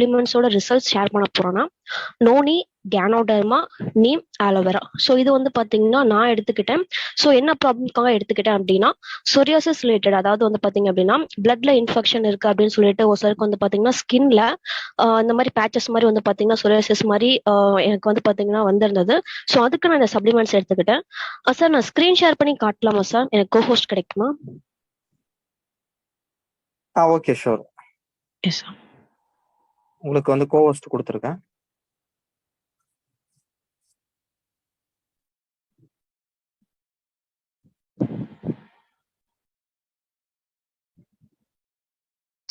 சப்ளிமெண்ட்ஸோட results share பண்ண போறேன்னா noni ganoderma neem aloe vera so இது வந்து பாத்தீங்கன்னா நான் எடுத்துக்கிட்டேன். ஸோ என்ன ப்ராப்ளம்க்காக எடுத்துக்கிட்டேன் அப்படின்னா சொரியாசிஸ் ரிலேட்டட் அதாவது வந்து பாத்தீங்க அப்படின்னா பிளட்ல இன்ஃபெக்ஷன் இருக்கு அப்படின்னு சொல்லிட்டு ஒரு சிலருக்கு வந்து பாத்தீங்கன்னா ஸ்கின்ல இந்த மாதிரி பேச்சஸ் மாதிரி வந்து பாத்தீங்கன்னா சொரியாசிஸ் மாதிரி எனக்கு வந்து பாத்தீங்கன்னா வந்திருந்தது. ஸோ அதுக்கு நான் இந்த சப்ளிமெண்ட்ஸ் எடுத்துக்கிட்டேன். சார் நான் ஸ்கிரீன் ஷேர் பண்ணி காட்டலாமா சார் எனக்கு கோஹோஸ்ட் கிடைக்குமா? Ah okay sure yes sir உங்களுக்கு வந்து கோவஸ்ட் கொடுத்துருக்கேன்.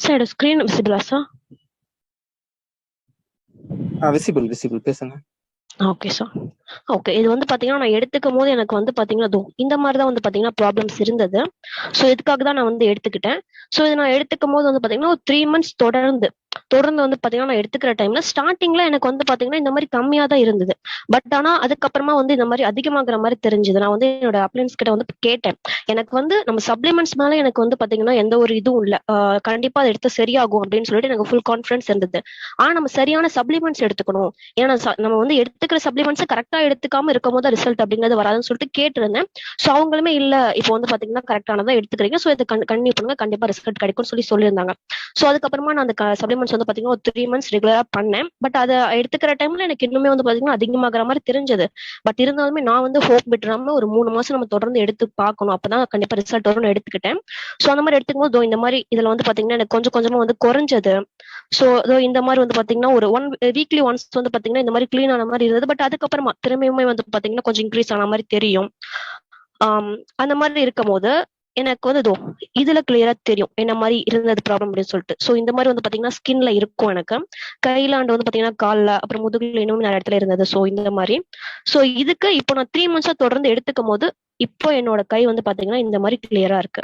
சார் ஸ்கிரீன் விசிபிளா சார் விசிபிள் விசிபிள் பேசுங்க. ஓகே சார் ஓகே இது வந்து பாத்தீங்கன்னா நான் எடுத்துக்கும் போது எனக்கு வந்து பாத்தீங்கன்னா இந்த மாதிரி தான் வந்து பாத்தீங்கன்னா ப்ராப்ளம்ஸ் இருந்தது. ஸோ இதுக்காக தான் நான் வந்து எடுத்துக்கிட்டேன். ஸோ இது நான் எடுத்துக்கும் போது வந்து பாத்தீங்கன்னா ஒரு த்ரீ மந்த்ஸ் தொடர்ந்து தொடர்ந்து வந்து பாத்தீங்கன்னா நான் எடுத்துக்கிற டைம்ல ஸ்டார்டிங்ல எனக்கு வந்து பாத்தீங்கன்னா இந்த மாதிரி கம்மியா தான் இருந்தது. பட் ஆனா அதுக்கப்புறமா வந்து இந்த மாதிரி அதிகமாகிற மாதிரி தெரிஞ்சது. நான் வந்து என்னோட அப்ளைன்ஸ் கிட்ட வந்து கேட்டேன். எனக்கு வந்து நம்ம சப்ளிமெண்ட்ஸ் மேல எனக்கு வந்து பாத்தீங்கன்னா எந்த ஒரு இதுவும் இல்ல. ஆஹ் கண்டிப்பா அதை எடுத்து சரியாகும் அப்படின்னு சொல்லிட்டு எனக்கு ஃபுல் கான்பிடன்ஸ் இருந்தது. ஆனா நம்ம சரியான சப்ளிமெண்ட்ஸ் எடுத்துக்கணும். ஏன்னா நம்ம வந்து எடுத்துக்கிற சப்ளிமெண்ட்ஸ் கரெக்டா எடுத்துக்காம இருக்கும் போது ரிசல்ட் அப்படிங்கிறது வராதுன்னு சொல்லிட்டு கேட்டிருந்தேன். ஸோ அவங்களுமே இல்ல இப்போ வந்து பாத்தீங்கன்னா கரெக்டானதான் எடுத்துக்கிறீங்க. ஸோ இதை கண்டினியூ பண்ணுங்க. கண்டிப்பா ரிசல்ட் கிடைக்கும்னு சொல்லி சொல்லியிருந்தாங்க. ஸோ அதுக்கப்புறமா நான் அந்த சப்ளிமெண்ட்ஸ் வந்து பாத்தீங்கன்னா ஒரு த்ரீ மந்த்ஸ் ரெகுலரா பண்ணேன். பட் அதை எடுத்துக்கிற டைம்ல எனக்கு இன்னுமே வந்து பாத்தீங்கன்னா அதிகமாகிற மாதிரி தெரிஞ்சது. பட் இருந்தாலுமே நான் வந்து ஹோப் விட்டுறாம ஒரு மூணு மாசம் நம்ம தொடர்ந்து எடுத்து பார்க்கணும். அப்பதான் கண்டிப்பா ரிசல்ட் வரும்னு எடுத்துக்கிட்டேன். ஸோ அந்த மாதிரி எடுத்துக்கும் போது இந்த மாதிரி இதுல வந்து பாத்தீங்கன்னா எனக்கு கொஞ்சம் கொஞ்சமா வந்து குறைஞ்சது. ஸோ இந்த மாதிரி வந்து பாத்தீங்கன்னா ஒரு ஒன் வீக்லி ஒன்ஸ் வந்து பாத்தீங்கன்னா இந்த மாதிரி கிளீன் ஆன மாதிரி இருந்தது. பட் அதுக்கப்புறமா திரும்பியுமே வந்து பாத்தீங்கன்னா கொஞ்சம் இன்க்ரீஸ் ஆன மாதிரி தெரியும். ஆஹ் அந்த மாதிரி இருக்கும் போது எனக்கு வந்து இதோ இதுல கிளியரா தெரியும். என்ன மாதிரி இருந்தது ப்ராப்ளம் அப்படின்னு சொல்லிட்டு. ஸோ இந்த மாதிரி வந்து பாத்தீங்கன்னா ஸ்கின்ல இருக்கும் எனக்கு. கையில அண்ட் வந்து பாத்தீங்கன்னா கால்ல அப்புறம் முதுகுல இன்னும் நிறைய இடத்துல இருந்தது. ஸோ இந்த மாதிரி. ஸோ இதுக்கு இப்போ நான் த்ரீ மந்த்ஸா தொடர்ந்து எடுத்துக்கும் போது இப்போ என்னோட கை வந்து பாத்தீங்கன்னா இந்த மாதிரி கிளியரா இருக்கு.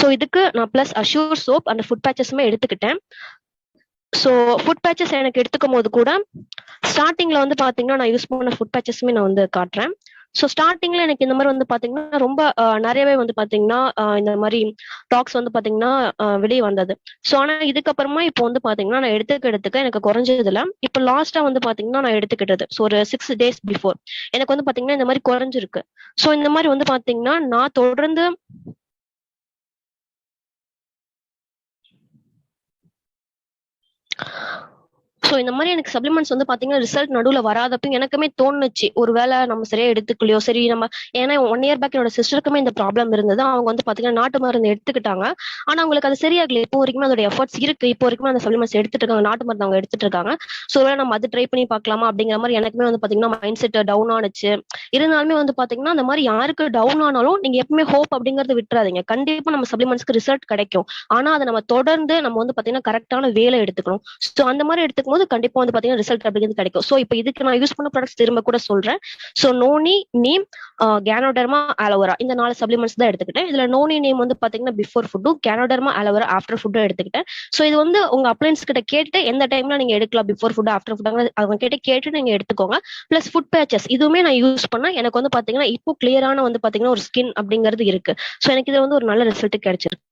ஸோ இதுக்கு நான் பிளஸ் அஷ்யூர் சோப் அந்த ஃபுட் பேச்சஸுமே எடுத்துக்கிட்டேன். ஸோ ஃபுட் பேச்சஸ் எனக்கு எடுத்துக்கும் போது கூட ஸ்டார்டிங்ல வந்து பாத்தீங்கன்னா நான் யூஸ் பண்ண ஃபுட் பேச்சஸுமே நான் வந்து காட்டுறேன். ஸோ ஸ்டார்டிங்ல எனக்கு இந்த மாதிரி வந்து பாத்தீங்கன்னா ரொம்ப நிறையவே வந்து பாத்தீங்கன்னா இந்த மாதிரி டாக்ஸ் வந்து பாத்தீங்கன்னா வெளியே வந்தது. ஸோ ஆனா இதுக்கப்புறமா இப்போ வந்து பாத்தீங்கன்னா நான் எடுத்துக்க எடுத்துக்க எனக்கு குறைஞ்சதுல இப்போ லாஸ்டா வந்து பாத்தீங்கன்னா நான் எடுத்துக்கிட்டது. ஸோ ஒரு சிக்ஸ் டேஸ் பிஃபோர் எனக்கு வந்து பாத்தீங்கன்னா இந்த மாதிரி குறைஞ்சிருக்கு. ஸோ இந்த மாதிரி வந்து பாத்தீங்கன்னா நான் தொடர்ந்து ஸோ இந்த மாதிரி எனக்கு சப்ளிமெண்ட்ஸ் வந்து பாத்தீங்கன்னா ரிசல்ட் நடுவில் வராதப்ப எனக்குமே தோணுச்சு. ஒருவேளை நம்ம சரியா எடுத்துக்கலையோ சரி நம்ம ஏன்னா ஒன் இயர் பேக் என்னோட சிஸ்டருக்குமே இந்த ப்ராப்ளம் இருந்தது. அவங்க வந்து பாத்தீங்கன்னா நாட்டு மருந்து எடுத்துக்கிட்டாங்க. ஆனா அவங்களுக்கு அது சரியாகல. இப்போ வரைக்குமே அதோட எஃபர்ட்ஸ் இருக்கு. இப்போ வரைக்கும் அந்த சப்ளிமெண்ட்ஸ் எடுத்துட்டு இருக்காங்க. நாட்டு மருந்து அவங்க எடுத்துட்டு இருக்காங்க. ஸோ ஒருவேளை நம்ம அது ட்ரை பண்ணி பார்க்கலாமா அப்படிங்கிற மாதிரி எனக்குமே வந்து பாத்தீங்கன்னா மைண்ட் செட் டவுன் ஆனுச்சு. இருந்தாலுமே வந்து பாத்தீங்கன்னா அந்த மாதிரி யாருக்கு டவுன் ஆனாலும் நீங்க எப்பவுமே ஹோப் அப்படிங்கறது விட்டுறாதீங்க. கண்டிப்பா நம்ம சப்ளிமெண்ட்ஸ்க்கு ரிசல்ட் கிடைக்கும். ஆனா அதை நம்ம தொடர்ந்து நம்ம வந்து பாத்தீங்கன்னா கரெக்டான வேலை எடுத்துக்கணும். ஸோ அந்த மாதிரி எடுத்துக்கும் போது கண்டிப்பா வந்து பாத்தீங்கன்னா ரிசல்ட் அப்படிங்கிறது கிடைக்கும். ஸோ இப்போ இதுக்கு நான் யூஸ் பண்ண ப்ராடக்ட்ஸ் திரும்ப கூட சொல்றேன். So noni neem ganoderma aloe vera இந்த நாலு சப்ளிமெண்ட்ஸ் தான் எடுத்துக்கிட்டேன். இதுல நோனி நேம் வந்து பாத்தீங்கன்னா பிஃபோர் ஃபுட்டும் கேனோடர்மா அலோவரா ஆஃப்டர் ஃபுட்டும் எடுத்துக்கிட்டேன். ஸோ இது வந்து உங்க அப்ளைன்ஸ் கிட்ட கேட்டு எந்த டைம்ல நீங்க எடுக்கலாம்? பிஃபோர் ஃபுட் ஆஃப்டர் ஃபுட் அவங்க கிட்ட கேட்டு நீங்க எடுத்துக்கோங்க. பிளஸ் ஃபுட் பேச்சஸ் இதுவுமே நான் யூஸ் பண்ண எனக்கு வந்து பாத்தீங்கன்னா இப்போ கிளியரான வந்து பாத்தீங்கன்னா ஒரு ஸ்கின் அப்படிங்கிறது இருக்கு. ஸோ எனக்கு இது வந்து ஒரு நல்ல ரிசல்ட் கிடைச்சிருக்கு.